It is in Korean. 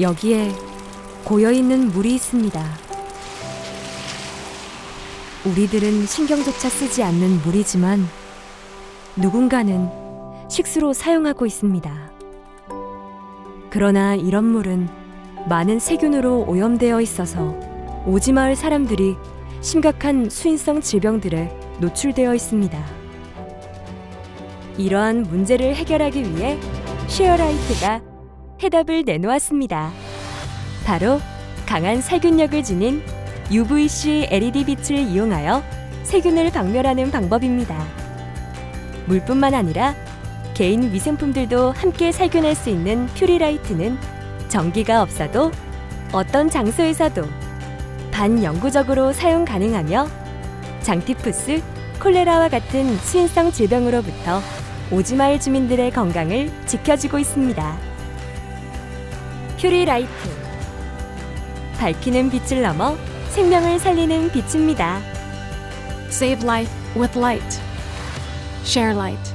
여기에 고여 있는 물이 있습니다. 우리들은 신경조차 쓰지 않는 물이지만 누군가는 식수로 사용하고 있습니다. 그러나 이런 물은 많은 세균으로 오염되어 있어서 오지마을 사람들이 심각한 수인성 질병들에 노출되어 있습니다. 이러한 문제를 해결하기 위해 쉐어라이트가 해답을 내놓았습니다. 바로 강한 살균력을 지닌 UVC LED 빛을 이용하여 세균을 박멸하는 방법입니다. 물뿐만 아니라 개인 위생품들도 함께 살균할 수 있는 퓨리라이트는 전기가 없어도 어떤 장소에서도 반영구적으로 사용 가능하며 장티푸스, 콜레라와 같은 수인성 질병으로부터 오지마을 주민들의 건강을 지켜주고 있습니다. 퓨리라이트 밝히는 빛을 넘어 생명을 살리는 빛입니다. Save life with light. Share light.